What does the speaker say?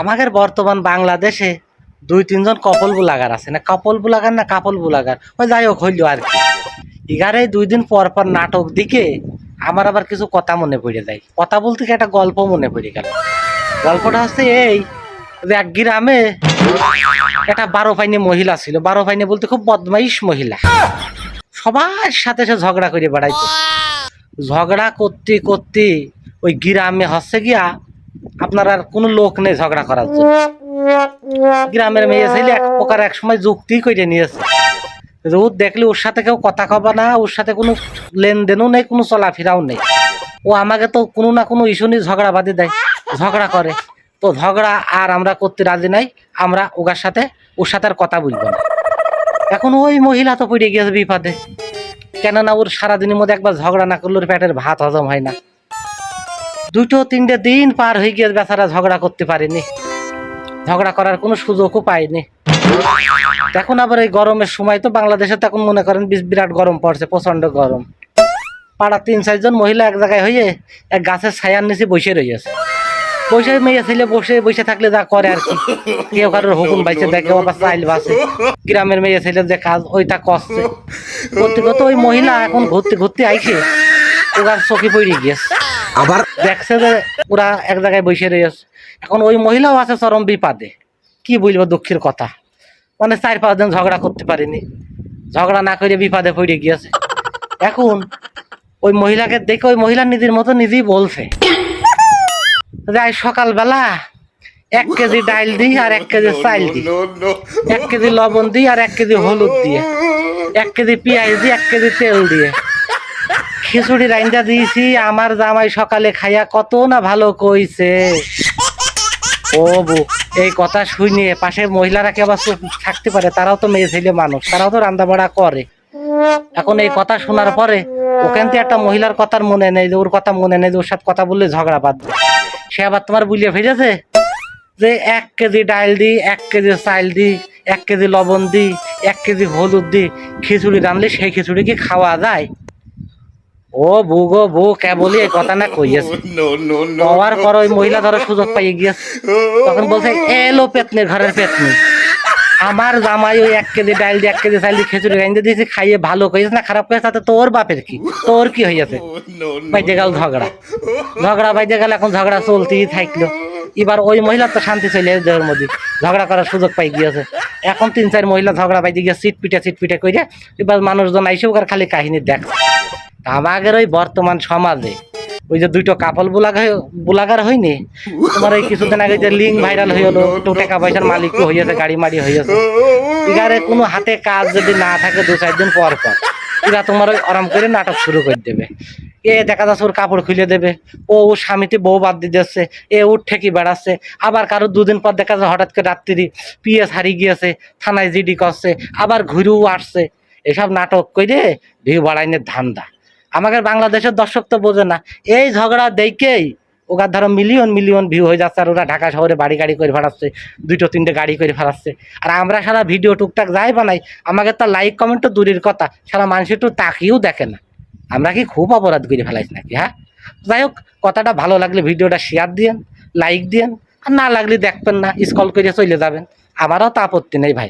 আমাদের বর্তমান বাংলাদেশে দুই, তিনজন কপল বুলাগার আছে। না কপল বুলাগার না কাপল বুলাগার ওই যাই হোক, হইল আর কি। এগারে দুই দিন পর পর নাটক দিকে আমার আবার কিছু কথা মনে পড়ে যায়। কথা বলতে কি একটা গল্প মনে পড়ে গেল। গল্পটা হচ্ছে এই যে এক গ্রামে একটা বারো ফাইনে মহিলা ছিল। বারো ফাইনে বলতে খুব বদমাইশ মহিলা। সবার সাথে সে ঝগড়া করে বেড়াইতো। ঝগড়া করতে করতে ওই গ্রামে হচ্ছে গিয়া আপনার আর কোনো লোক নেই ঝগড়া করার জন্য। গ্রামের মেয়ে ছেলে এক প্রকার এক সময় যুক্তি করে নিয়েছে। ও দেখলে ওর সাথে কেউ কথা কবা না, ওর সাথে কোনো লেনদেনও নেই, কোনো চলাফেরাও নেই। ও আমাকে তো কোনো না কোনো ইস্যু নিয়ে ঝগড়া বাঁধে দেয়, ঝগড়া করে। তো ঝগড়া আর আমরা করতে রাজি নাই, আমরা ওগার সাথে ওর সাথে আর কথা বলব না। এখন ওই মহিলা তো পড়ে গিয়েছে বিপদে। কেননা ওর সারাদিনের মধ্যে একবার ঝগড়া না করলে ওর পেটের ভাত হজম হয় না। দুটো তিনটে দিন পার হয়ে গিয়ে বেচারা ঝগড়া করতে পারেনি। ঝগড়া করার কোনো সুযোগও পায়নি। এখন আবার এই গরমের সময় তো বাংলাদেশে তো এখন মনে করেন বিরাট গরম পড়ছে প্রচণ্ড গরম। পাড়া তিন চারজন মহিলা এক জায়গায় হয়ে এক গাছের ছায়ার নিচে বসে রয়েছে। বসে মেয়ে ছেলে বসে বসে থাকলে যা করে আর কি। কেউ কারোর হুকুম বাইছে দেয় কেউ চাইল বাসে। গ্রামের মেয়ে ছেলে যে কাজ ওইটা করছে। করতে করতে ওই মহিলা এখন ঘুরতে ঘুরতে আইছে ওরা চোখে পড়ে গিয়েছে। আবার দেখছে যে ওরা এক জায়গায় বসে রয়েছে। এখন ওই মহিলাও আছে চরম বিপাদে। কি বলব দুঃখের কথা। মানে চার পাঁচ দিন ঝগড়া করতে পারেনি। ঝগড়া না করে বিপাদে পড়ে গিয়েছে। এখন ওই মহিলাকে দেখে ওই মহিলা নিজের মতো নিজেই বলছে। যাই সকালবেলা এক কেজি ডাইল দিই আর এক কেজি চাইল দিই। এক কেজি লবণ দিই আর এক কেজি হলুদ দিয়ে। এক কেজি পেঁয়াজ দিয়ে এক কেজি তেল দিয়ে। খিচুড়ি রাইন্দা দিয়েছি, আমার জামাই সকালে খাইয়া কত না ভালো কইছে। ও বউ এই কথা শুনে পাশে মহিলারা কে আবার থাকতে পারে? তারাও তো মেয়ে ছেলে মানুষ, তারাও তো রান্না বাড়া করে। এখন এই কথা শোনার পরে ওখান একটা মহিলার কথার মনে নেই, যে ওর কথা মনে নেই, যে ওর সাথে কথা বললে ঝগড়া বাঁধবে সে আবার তোমার বুলিয়ে ফেলেছে? যে এক কেজি ডাল দি, এক কেজি চাল দি, এক কেজি লবণ দি, এক কেজি হলুদ দি, খিচুড়ি রানলে সেই খিচুড়ি কি খাওয়া যায়? ও বউ গো বউ কেবলই এই কথা না কইয়েছে। হওয়ার পর ওই মহিলা ধরো সুযোগ পাইয়ে গিয়েছে। তখন বলছে এলো পেতনি ঘরের পেতনি। আমার জামাই ওই এক কেজি ডাল দিয়ে এক কেজি চাল দিয়ে খিচুড়ি রাইন্দে দিয়েছি খাইয়ে ভালো কইছে না খারাপ কয়েছে তাতে তোর বাপের কি? তোর কি হয়েছে বাইতে গেল ঝগড়া। ঝগড়া বাইতে গেল এখন ঝগড়া চলতেই থাকল। এবার ওই মহিলা তো শান্তি চলে দেহের মধ্যে ঝগড়া করার সুযোগ পাই গিয়েছে। এখন তিন চার মহিলা ঝগড়া বাইতে গিয়ে সিট পিটে সিট পিটে করে এবার মানুষজন আইসে ওখানে খালি কাহিনী দেখ আমাদের ওই বর্তমান সমাজে ওই যে দুইটো কাপল বুলাগার হয়নি? তোমার ওই কিছুদিন আগে যে লিঙ্ক ভাইরাল হয়ে হলো একটু টাকা পয়সার মালিক হয়েছে গাড়ি মাড়ি হয়েছে এগারে কোনো হাতে কাজ যদি না থাকে দু চার দিন পর পর, এরা তোমার ওই আরাম করে নাটক শুরু করে দেবে। এ দেখা যাচ্ছে ওর কাপড় খুলে দেবে, ও ওর স্বামীতে বউ বাদ দিচ্ছে এ ওর ঠেকি বেড়াচ্ছে, আবার কারও দুদিন পর দেখা যাচ্ছে হঠাৎ করে রাত্রি পিএস হারিয়ে গিয়েছে, থানায় জিডি করছে, আবার ঘুরেও আসছে। এসব নাটক করে ভিউ বাড়াইনের ধান্দা। আমাদের বাংলাদেশের দর্শক তো বোঝে না। এই ঝগড়া দেখেই ওগার ধরো মিলিয়ন মিলিয়ন ভিউ হয়ে যাচ্ছে আর ওরা ঢাকা শহরে বাড়ি গাড়ি করে ফেরাচ্ছে দুটো তিনটে গাড়ি করে ফেরাচ্ছে। আর আমরা সারা ভিডিও টুকটাক যাই বানাই আমাকে তো লাইক কমেন্ট তো দূরের কথা, সারা মানুষ একটু তাকিয়েও দেখে না। আমরা কি খুব অপরাধ করে ফেলাইছি নাকি হ্যাঁ? যাই হোক, কথাটা ভালো লাগলে ভিডিওটা শেয়ার দিয়েন লাইক দিয়েন, আর না লাগলে দেখবেন না স্কল করে চলে যাবেন। আমারও তো আপত্তি নেই ভাই।